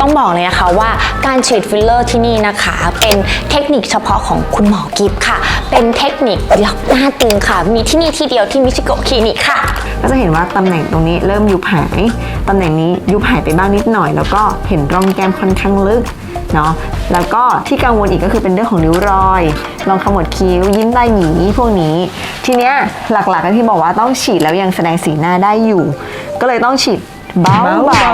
ต้องบอกเลยนะคะว่าการฉีดฟิลเลอร์ที่นี่นะคะ เป็นเทคนิคเฉพาะของคุณหมอกิฟค่ะ เป็นเทคนิคล็อกหน้าตึงค่ะ มีที่นี่ที่เดียวที่มิชิโกะคลินิกค่ะ ก็จะเห็นว่าตำแหน่งตรงนี้เริ่มยุบหาย ตำแหน่งนี้ยุบหายไปบ้างนิดหน่อย แล้วก็เห็นร่องแก้มค่อนข้างลึกเนาะ แล้วก็ที่กังวลอีกก็คือเป็นเรื่องของริ้วรอย ลองขมวดคิ้ว ยิ้มได้หยีพวกนี้ ทีเนี้ยหลักๆก็ที่บอกว่าต้องฉีดแล้วยังแสดงสีหน้าได้อยู่ ก็เลยต้องฉีด เบา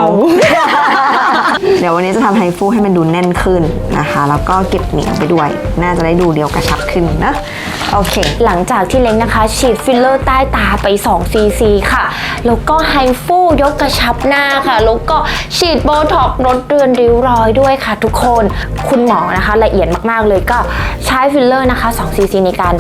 ๆเดี๋ยววันนี้จะทำไฮฟูให้มันดูแน่นขึ้นนะคะ แล้วก็เก็บเหนียงไปด้วย น่าจะได้ดูเดียวกระชับขึ้นนะ โอเค หลังจากที่เล้งนะคะ ฉีดฟิลเลอร์ใต้ตาไป2 cc ค่ะ แล้วก็ไฮฟูยกกระชับหน้าค่ะ แล้วก็ฉีดโบท็อกลดเรือนริ้วรอยด้วยค่ะ ทุกคน คุณหมอนะคะละเอียดมากๆเลยก็ใช้ฟิลเลอร์นะคะ2 cc ในการ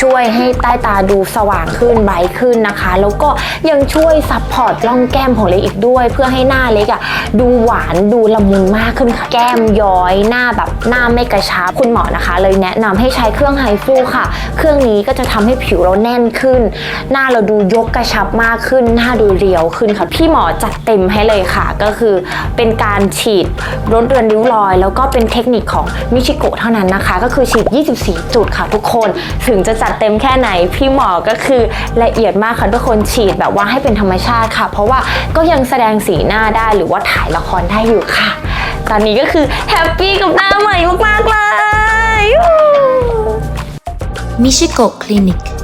ช่วยให้ใต้ตาดูสว่างขึ้นไบขึ้นนะคะ แล้วก็ยังช่วยซับพอร์ตร่องแก้มของเล็กอีกด้วย เพื่อให้หน้าเล็กอะดูหวานดูละมุนมากขึ้นค่ะ แก้มย้อยหน้าแบบหน้าไม่กระชับ คุณหมอนะคะ เลยแนะนำให้ใช้เครื่องไฮฟูค่ะเครื่องนี้ก็จะทำให้ผิวเราแน่นขึ้น หน้าเราดูยกกระชับมากขึ้น หน้าดูเรียวขึ้นค่ะ พี่หมอจัดเต็มให้เลยค่ะ ก็คือเป็นการฉีดลดเรือนริ้วรอย แล้วก็เป็นเทคนิคของมิชิโกะเท่านั้นนะคะ ก็คือฉีด 24 จุดค่ะทุกคน ถึงจะจัดเต็มแค่ไหน พี่หมอก็คือละเอียดมากค่ะทุกคนฉีดแบบว่าให้เป็นธรรมชาติค่ะ เพราะว่าก็ยังแสดงสีหน้าได้หรือว่าถ่ายละครได้อยู่ค่ะ ตอนนี้ก็คือแฮปปี้กับหน้าใหม่มากๆเลย Michiko Clinic.